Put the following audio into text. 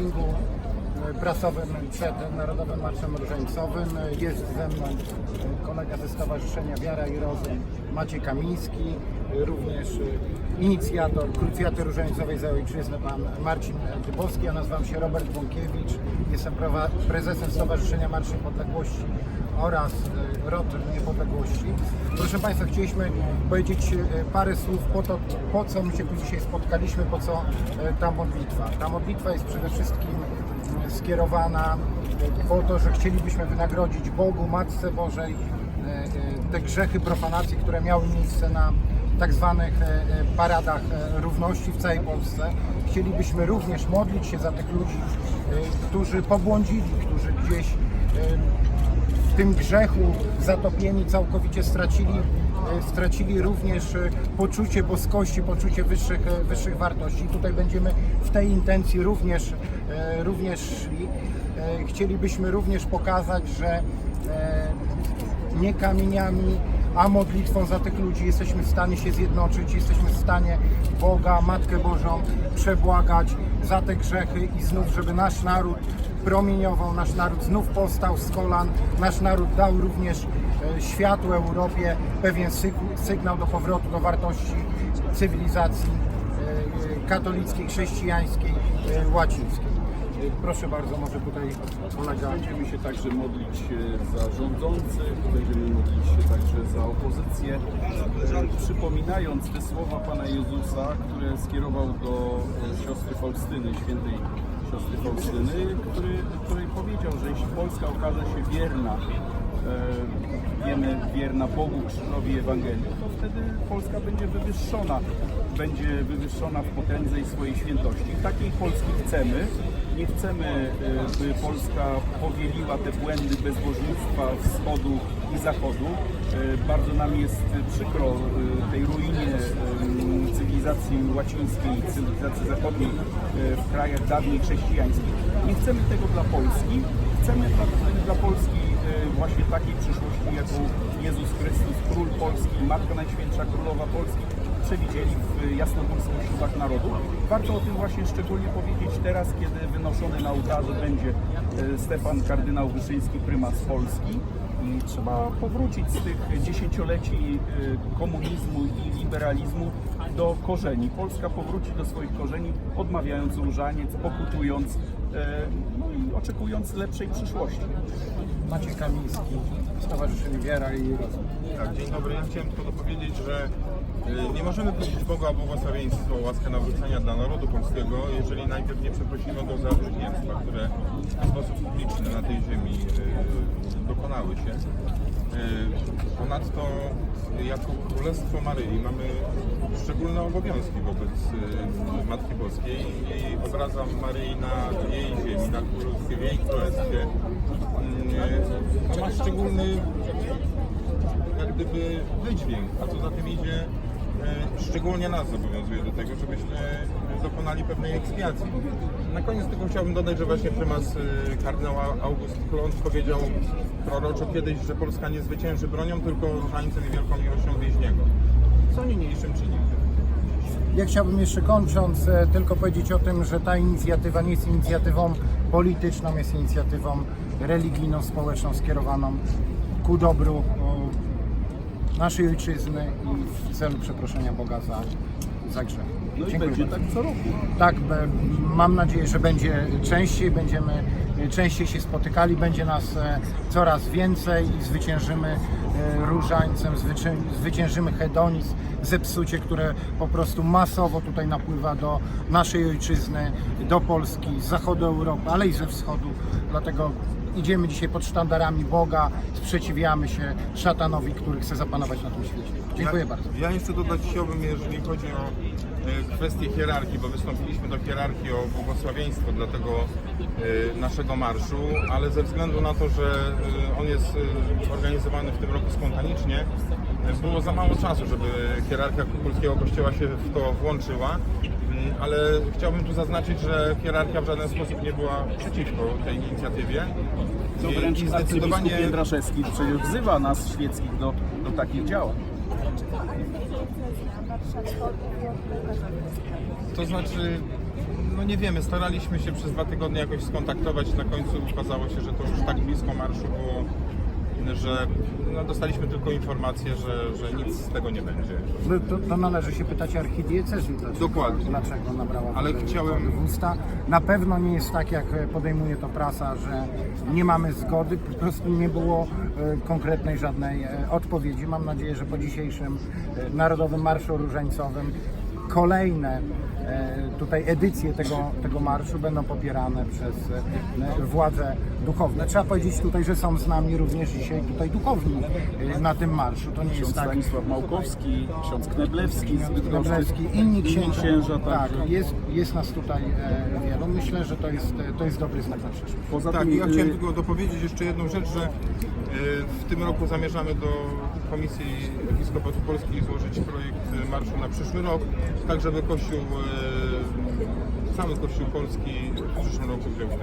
briefingu e, prasowym przed Narodowym Marszem Różańcowym. Jest ze mną kolega ze Stowarzyszenia Wiara i Rozum Maciej Kamiński, również e, inicjator Krucjaty Różańcowej za Ojczyznę pan Marcin Dybowski. Ja nazywam się Robert Bąkiewicz, jestem prezesem Stowarzyszenia Marsz Niepodległości oraz e, Rot Niepodległości. Proszę Państwa, chcieliśmy powiedzieć e, parę słów po to, po co my się tu dzisiaj spotkaliśmy, po co ta modlitwa. Ta modlitwa jest przede wszystkim skierowana po to, że chcielibyśmy wynagrodzić Bogu, Matce Bożej te grzechy profanacji, które miały miejsce na tak zwanych e, e, paradach e, równości w całej Polsce. Chcielibyśmy również modlić się za tych ludzi, którzy pobłądzili, którzy gdzieś w tym grzechu zatopieni całkowicie stracili, stracili również poczucie boskości, poczucie wyższych, wyższych wartości. Tutaj będziemy w tej intencji również, również szli. Chcielibyśmy również pokazać, że nie kamieniami, a modlitwą za tych ludzi jesteśmy w stanie się zjednoczyć, jesteśmy w stanie Boga, Matkę Bożą przebłagać za te grzechy i znów, żeby nasz naród promieniował, nasz naród znów powstał z kolan, nasz naród dał również e, światu Europie pewien syg- sygnał do powrotu do wartości cywilizacji e, katolickiej, chrześcijańskiej, e, łacińskiej. Proszę bardzo, może tutaj kolega Będziemy się także modlić e, za rządzących, będziemy modlić się także za opozycję, e, przypominając te słowa Pana Jezusa, które skierował do e, siostry Faustyny, świętej siostry Faustyny, który, której powiedział, że jeśli Polska okaże się wierna, wiemy, wierna Bogu, krzyżowi Ewangelii, to wtedy Polska będzie wywyższona, będzie wywyższona w potędze i swojej świętości. Takiej Polski chcemy. Nie chcemy, e, by Polska powieliła te błędy bezbożnictwa wschodu i zachodu. E, Bardzo nam jest przykro e, tej ruinie e, cywilizacji łacińskiej, cywilizacji zachodniej e, w krajach dawniej chrześcijańskich. Nie chcemy tego dla Polski. Chcemy dla, dla Polski e, właśnie takiej przyszłości, jaką Jezus Chrystus, Król Polski, Matka Najświętsza Królowa Polski przewidzieli w jasnogórskich ślubach narodu. Warto o tym właśnie szczególnie powiedzieć teraz, kiedy wynoszony na ołtarze będzie e, Stefan kardynał Wyszyński, prymas Polski. I trzeba powrócić z tych dziesięcioleci e, komunizmu i liberalizmu do korzeni. Polska powróci do swoich korzeni, odmawiając różaniec, pokutując no i oczekując lepszej przyszłości. Maciej Kamiński, Stowarzyszenie Wiara i Rozum. Tak, dzień dobry. Ja chciałem tylko dopowiedzieć, że y, nie możemy prosić Boga o błogosławieństwo, o łaskę nawrócenia dla narodu polskiego, jeżeli najpierw nie przeprosimy Go za bluźnierstwa, które w sposób publiczny na tej ziemi dokonały się. Y, Ponadto jako Królestwo Maryi mamy szczególne obowiązki wobec y, Matki Boskiej i obraza Maryi na jej ziemi, na królestwie, w jej królestwie. Y, ma szczególny jak gdyby wydźwięk, a co za tym idzie, szczególnie nas zobowiązuje do tego, żebyśmy dokonali pewnej ekspiacji. Na koniec tylko chciałbym dodać, że właśnie prymas e, kardynał August Klont powiedział proroczo kiedyś, że Polska nie zwycięży bronią, tylko różańcem i wielką miłością bliźniego. Co niniejszym czyni. Ja chciałbym jeszcze kończąc e, tylko powiedzieć o tym, że ta inicjatywa nie jest inicjatywą polityczną, jest inicjatywą religijną, społeczną, skierowaną ku dobru naszej ojczyzny i w celu przeproszenia Boga za, za grzech. No i Dziękuję będzie bardzo. tak co roku. Tak, be- mam nadzieję, że będzie częściej, będziemy e, częściej się spotykali, będzie nas e, coraz więcej i zwyciężymy e, różańcem, zwycię- zwyciężymy hedonizm, zepsucie, które po prostu masowo tutaj napływa do naszej ojczyzny, do Polski, z zachodu Europy, ale i ze wschodu. Dlatego idziemy dzisiaj pod sztandarami Boga, sprzeciwiamy się szatanowi, który chce zapanować na tym świecie. Dziękuję ja, bardzo. Ja jeszcze dodać chciałbym, jeżeli chodzi o e, kwestię hierarchii, bo wystąpiliśmy do hierarchii o błogosławieństwo dla tego e, naszego marszu, ale ze względu na to, że e, on jest organizowany w tym roku spontanicznie, było za mało czasu, żeby hierarchia Polskiego Kościoła się w to włączyła. Mm, Ale chciałbym tu zaznaczyć, że hierarchia w żaden sposób nie była przeciwko tej inicjatywie. I- wręcz i zdecydowanie Jędraszewski przecież wzywa nas świeckich do, do takich działań. To znaczy, No nie wiemy, staraliśmy się przez dwa tygodnie jakoś skontaktować, na końcu okazało się, że to już tak blisko marszu było, że no, dostaliśmy tylko informację, że, że nic z tego nie będzie. No, To, to należy się pytać archidiecezji. Dlaczego, Dokładnie. Dlaczego nabrała Ale chciałem- w usta. Na pewno nie jest tak, jak podejmuje to prasa, że nie mamy zgody. Po prostu nie było e, konkretnej żadnej e, odpowiedzi. Mam nadzieję, że po dzisiejszym e, Narodowym Marszu Różańcowym kolejne tutaj edycje tego, tego marszu będą popierane przez e, władze duchowne. Trzeba powiedzieć tutaj, że są z nami również dzisiaj tutaj duchowni e, na tym marszu. To nie jest Ksiądz tak, Stanisław Małkowski, ksiądz Kneblewski Kneblewski, inni księża. księża tak, także. jest, jest nas tutaj e, wielu. Myślę, że to jest, to jest dobry znak na przyszłość. Poza Tak, tym, ja y, chciałem tylko dopowiedzieć jeszcze jedną rzecz, że y, Y, w tym roku zamierzamy do Komisji Episkopatu Polski złożyć projekt marszu na przyszły rok, tak żeby Kościół, y, cały Kościół Polski w przyszłym roku wziął w.